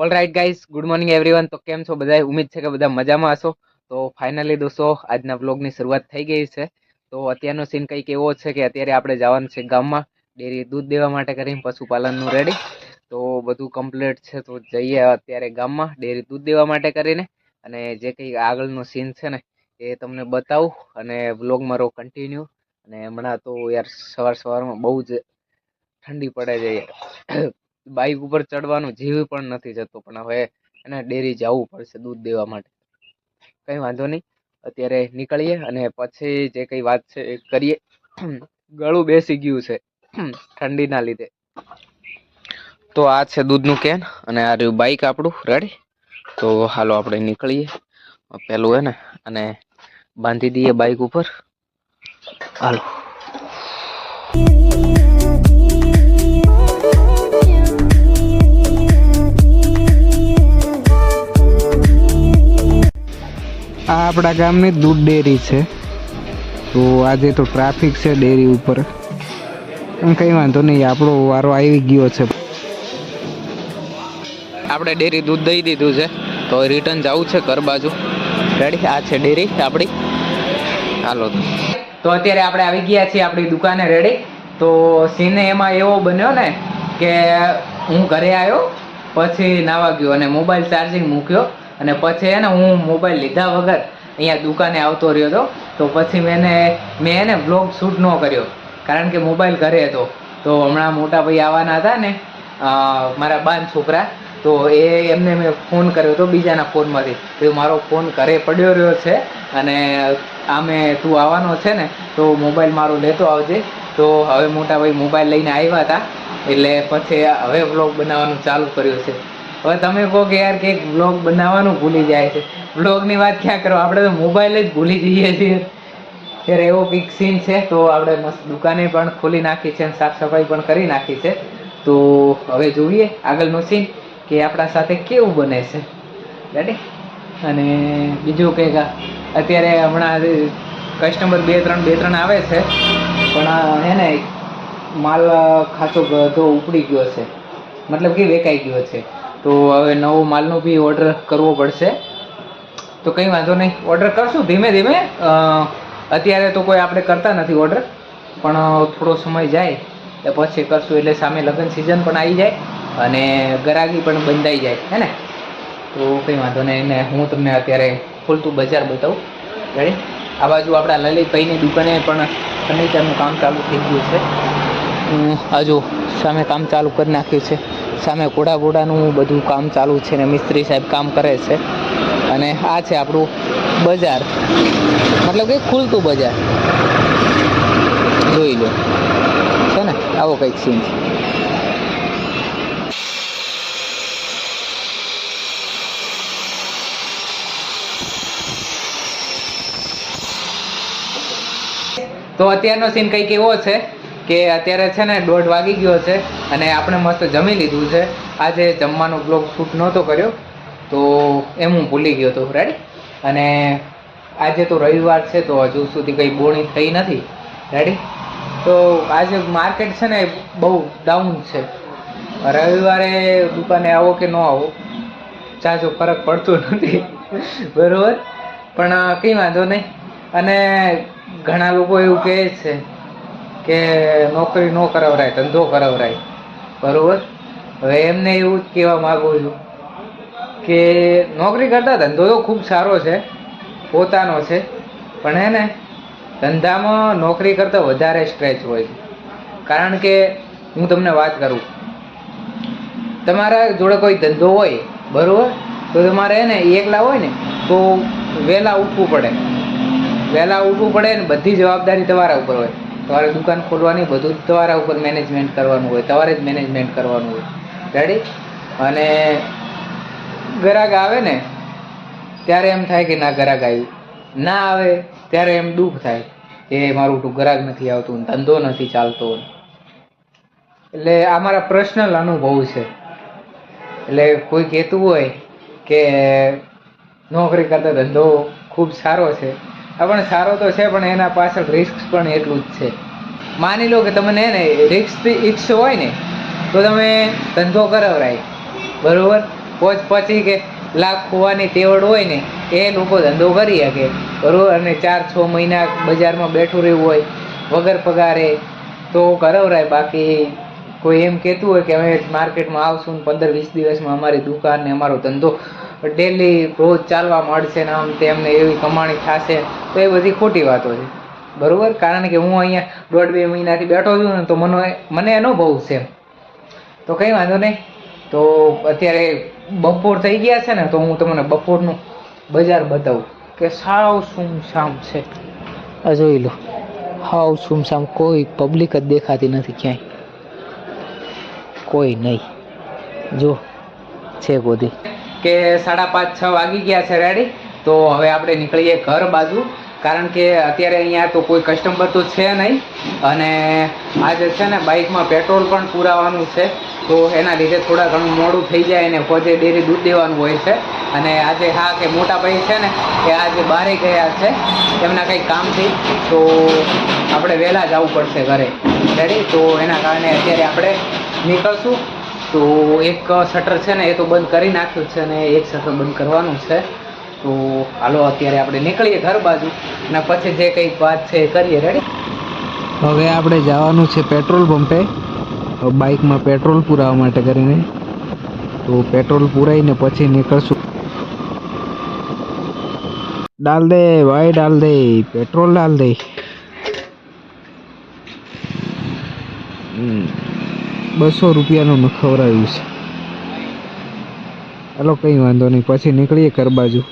All right guys good morning everyone તો કેમ છો? બધા ઉમેદ છે કે બધા મજામાં હશો. તો ફાઇનલી દોસ્તો, આજના બ્લોગની શરૂઆત થઈ ગઈ છે. તો અત્યારનો સીન કંઈક એવો છે કે અત્યારે આપણે જવાનું છે ગામમાં. ડેરી દૂધ દેવા માટે કરીને પશુપાલનનું રેડી તો બધું કમ્પ્લીટ છે. તો જઈએ અત્યારે ગામમાં ડેરી દૂધ દેવા માટે કરીને. અને જે કંઈ આગળનો સીન છે ને, એ તમને બતાવું અને બ્લોગ મારો કન્ટિન્યુ અને હમણાં તો યાર સવાર સવારમાં બહુ જ ઠંડી પડે છે યાર. બાઇક ઉપર ચડવાનું જીવ પણ નથી જતો, પણ હવે એને ડેરી જવું પડશે દૂધ દેવા માટે. કંઈ વાંધો નહીં, અત્યારે નીકળીએ અને પછી જે કંઈ વાત છે એ કરીએ. ગળું બેસી ગયું છે, ઠંડીના લીધે. તો આ છે દૂધનું કેન અને આ રહ્યું બાઇક આપણું રેડી તો હાલો આપણે નીકળીએ. પેલું હે ને, અને બાંધી દઈએ બાઇક ઉપર. હાલો. આ આપણા ગામની દૂધ ડેરી છે. તો આજે તો ટ્રાફિક છે ડેરી ઉપર. પણ કંઈ વાંધો નહીં, આપણો વારો આવી ગયો છે. આપણે ડેરી દૂધ દઈ દીધું છે. તો રિટર્ન જવું છે ઘર બાજુ. રેડી આ છે ડેરી, આપણી. હાલો. તો અત્યારે આપણે આવી ગયા છીએ આપણી દુકાને રેડી તો સીને એમાં એવો બન્યો ને કે હું ઘરે આવ્યો, પછી નાવા ગયો અને મોબાઈલ ચાર્જિંગ મૂક્યો. અને પછી એને હું મોબાઈલ લીધા વગર અહીંયા દુકાને આવતો રહ્યો હતો. તો પછી મેં મેં એને બ્લોગ શૂટ ન કર્યો. કારણ કે મોબાઈલ ઘરે હતો. તો હમણાં મોટા ભાઈ આવવાના હતા ને મારા બાન છોકરા, તો એ એમને મેં ફોન કર્યો હતો બીજાના ફોનમાંથી. તો મારો ફોન ઘરે પડ્યો રહ્યો છે અને આમે તું આવવાનો છે ને, તો મોબાઈલ મારો લેતો આવજે. તો હવે મોટા ભાઈ મોબાઈલ લઈને આવ્યા હતા. એટલે પછી હવે વ્લોગ બનાવવાનું ચાલુ કર્યું છે. હવે તમે કહો કે યાર કંઈક વ્લોગ બનાવવાનું ભૂલી જાય છે. વ્લોગની વાત ક્યાં કરો? આપણે તો મોબાઈલ જ ભૂલી જઈએ છીએ. ત્યારે એવો કંઈક સીન છે તો આપણે મસ્ત દુકાને પણ ખોલી નાખી છે અને સાફ સફાઈ પણ કરી નાખી છે. તો હવે જોઈએ આગળનો સીન કે આપણા સાથે કેવું બને છે. રેડી અને બીજું કંઈક અત્યારે હમણાં કસ્ટમર બે ત્રણ બે ત્રણ આવે છે, પણ હે ને, માલ ખાસો બધો ઉપડી ગયો છે. મતલબ કે વેકાઈ ગયો છે. તો હવે નવો માલનો બી ઓર્ડર કરવો પડશે. તો કંઈ વાંધો નહીં. ઓર્ડર કરશું ધીમે ધીમે. અત્યારે તો કોઈ આપણે કરતા નથી ઓર્ડર પણ થોડો સમય જાય એ પછી કરશું. એટલે સામે લગ્ન સિઝન પણ આવી જાય અને ગરાગી પણ બંધાઈ જાય. હે ને? તો કંઈ વાંધો નહીં. ને હું તમને અત્યારે ખુલતું બજાર બતાવું. રેડી આ બાજુ આપણા લલિતભાઈની દુકાને પણ ફર્નિચરનું કામ ચાલુ થઈ ગયું છે. અમ, હજુ સામે કામ ચાલુ કરી નાખ્યું છે. સામે ઘોડા ઘોડાનું બધું કામ ચાલુ છે ને મિસ્ત્રી સાહેબ કામ કરે છે. અને આ છે આપણું બજાર. મતલબ કે ખુલતું બજાર. જોઈ લો. છે ને? આવો કંઈક સીન છે તો અત્યારનો સીન કંઈક એવો છે. કે અત્યારે છે ને દોઢ વાગી ગયો છે અને આપણે મસ્ત જમી લીધું છે. આજે જમવાનો બ્લોગ શૂટ નહોતો કર્યો, તો એમ હું ભૂલી ગયો હતો. રેડી અને આજે તો રવિવાર છે, તો હજુ સુધી કંઈ બોણી થઈ નથી. રેડી તો આજે માર્કેટ છે ને બહુ ડાઉન છે. રવિવારે દુકાને આવો કે ન આવો, ચાજો ફરક પડતો નથી. બરાબર? પણ, કંઈ વાંધો નહીં. અને ઘણા લોકો એવું કહે છે કે નોકરી ન કરાવરાય, ધંધો કરાવરાય. બરોબર? હવે એમને એવું જ કહેવા માગું છું કે નોકરી કરતા ધંધો તો ખૂબ સારો છે, પોતાનો છે, પણ હે ને, ધંધામાં નોકરી કરતાં વધારે સ્ટ્રેચ હોય છે. કારણ કે હું તમને વાત કરું, તમારા જોડે કોઈ ધંધો હોય, બરાબર? તો તમારે એને એકલા હોય ને, તો વહેલા ઉઠવું પડે. વહેલા ઉઠવું પડે ને બધી જવાબદારી તમારા ઉપર હોય. તમારે દુકાન ખોલવાની, બધું તમારા ઉપર મેનેજમેન્ટ કરવાનું હોય, તમારે જ મેનેજમેન્ટ કરવાનું હોય. રેડી અને ગ્રાહક આવે ને, ત્યારે એમ થાય કે ના ગ્રાહક આવ્યું ના આવે, ત્યારે એમ દુઃખ થાય કે મારું ગ્રાહક નથી આવતું ધંધો નથી ચાલતો એટલે આ મારા પર્સનલ અનુભવ છે. એટલે કોઈ કહેતું હોય કે નોકરી કરતા ધંધો ખૂબ સારો છે. પણ સારો તો છે, પણ એના પાછળ રિસ્ક પણ એટલું જ છે. માની લો કે તમને ને રિસ્ક ઈચ્છો હોય ને, તો તમે ધંધો કરાવરાય. બરાબર? પોચ પછી કે લાખ ખોવાની તેવડ હોય ને, એ લોકો ધંધો કરી શકે. બરાબર? અને ચાર છ મહિના બજારમાં બેઠું રહેવું હોય, વગર પગારે, તો કરાવરાય. બાકી કોઈ એમ કહેતું હોય કે અમે માર્કેટમાં આવશું પંદર વીસ દિવસમાં અમારી દુકાન ને અમારો ધંધો ડેલી રોજ ચાલવા મળશે ને આમ તેમને એવી કમાણી થશે, તો એ બધી ખોટી વાતો છે. બરાબર? કારણ કે હું અહીંયા દોઢ બે મહિનાથી બેઠો છું ને તો મને મને અનુભવ છે. તો કંઈ વાંધો નહીં. તો અત્યારે બપોર થઈ ગયા છે ને, તો હું તમને બપોરનું બજાર બતાવું કે સાવ સુમસામ છે. આ જોઈ લો. હાવ સુમસામ. કોઈ પબ્લિક જ દેખાતી નથી ક્યાંય. કોઈ નહીં. જો, છે બધી કે સાડા પાંચ, છ વાગી ગયા છે રેડી તો હવે આપણે નીકળીએ ઘર બાજુ. કારણ કે અત્યારે અહીંયા તો કોઈ કસ્ટમર તો છે નહીં. અને આજે છે ને બાઇકમાં પેટ્રોલ પણ પુરાવાનું છે. તો એના લીધે થોડા ઘણું મોડું થઈ જાય અને પોતે ડેરી દૂધ દેવાનું હોય છે. અને આજે હા કે મોટા ભાઈ છે ને કે આજે બહારે ગયા છે, એમના કંઈક કામથી. તો આપણે વહેલા જવું પડશે ઘરે. રેડી તો એના કારણે અત્યારે આપણે નીકળશું. તો એક શટર છે ને એ તો બંધ કરી નાખ્યું છે ને એક શટર બંધ કરવાનું છે. તો હાલો અત્યારે આપણે નીકળીએ ઘર બાજુ અને પછી જે કંઈક વાત છે એ કરીએ. રેડી હવે આપણે જવાનું છે પેટ્રોલ પંપે. બાઇકમાં પેટ્રોલ પુરાવા માટે કરીને. તો પેટ્રોલ પુરાઈને પછી નીકળશું. ડાલ દે ભાઈ ડાલ દે પેટ્રોલ ડાલ દે. હમ, બસો રૂપિયાનું મેં ખવડાવ્યું છે. ચાલો કંઈ વાંધો નહીં. પછી નીકળીએ ઘર બાજુ.